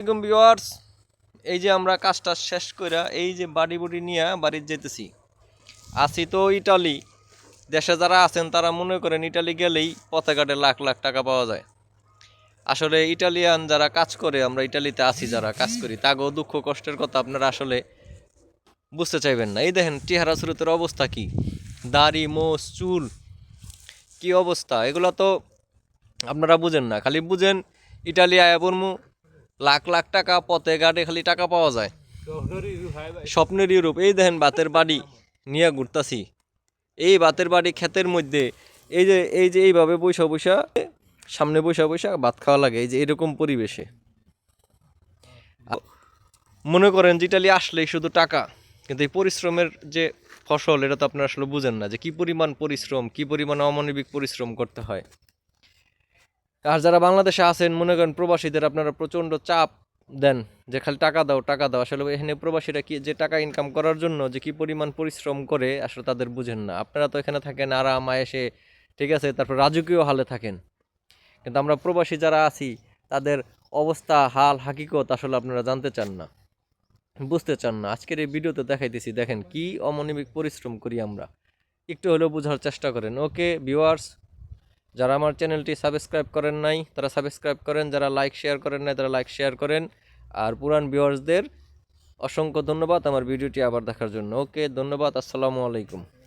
আসসালামাইকুম ভিউয়ার্স। এই যে আমরা কাজটা শেষ কইরা এই যে বাড়ি বুড়ি নিয়ে বাড়িতে যেতেছি আসি তো ইটালি। দেশে যারা আছেন তারা মনে করেন ইটালি গেলেই পথে ঘাটে লাখ লাখ টাকা পাওয়া যায়। আসলে ইটালিয়ান যারা কাজ করে, আমরা ইটালিতে আছি যারা কাজ করি, তাগো দুঃখ কষ্টের কথা আপনারা আসলে বুঝতে চাইবেন না। এই দেখেন, চেহারা স্রোতের অবস্থা কি? দাড়ি, মোষ, চুল, কি অবস্থা? এগুলো তো আপনারা বুঝেন না। খালি বুঝেন, ইটালি আয়া বর্মু লাখ লাখ টাকা পথে ঘাটে খালি টাকা পাওয়া যায়। স্বপ্নের ইউরোপ, এই দেখেন বাতের বাড়ি নিয়ে ঘুরতাছি। এই বাতের বাড়ি ক্ষেতের মধ্যে, এই যে এই যে এইভাবে বৈশা বৈশা, সামনে বৈশা বৈশা ভাত খাওয়া লাগে, এই যে এরকম পরিবেশে। মনে করেন যে ইটালি আসলেই শুধু টাকা, কিন্তু এই পরিশ্রমের যে ফসল, এটা তো আপনারা আসলে বুঝেন না যে কি পরিমাণ পরিশ্রম, কি পরিমাণ অমানবিক পরিশ্রম করতে হয়। আর যারা বাংলাদেশে আছেন, মনে করেন প্রবাসীদের আপনারা প্রচণ্ড চাপ দেন যে খালি টাকা দাও টাকা দাও। আসলে এখানে প্রবাসীরা কি যে টাকা ইনকাম করার জন্য যে কি পরিমাণ পরিশ্রম করে, আসলে তাদের বুঝেন না। আপনারা তো এখানে থাকেন আরাম, আয়েসে, ঠিক আছে? তারপর রাজকীয় হালে থাকেন। কিন্তু আমরা প্রবাসী যারা আছি, তাদের অবস্থা, হাল, হাকিকত আসলে আপনারা জানতে চান না। বুঝতে চান না। আজকের এই ভিডিওতে দেখাইতেছি, দেখেন কি অমানবিক পরিশ্রম করি আমরা। একটু হলেও বোঝার চেষ্টা করেন। ওকে, ভিউয়ার্স যারা আমার চ্যানেলটি সাবস্ক্রাইব করেন নাই, তারা সাবস্ক্রাইব করেন, যারা লাইক শেয়ার করেন নাই, তারা লাইক শেয়ার করেন। আর পুরান ভিউয়ার্সদের অসংখ্য ধন্যবাদ আমার ভিডিওটি আবার দেখার জন্য। ওকে ধন্যবাদ, আসসালামু আলাইকুম।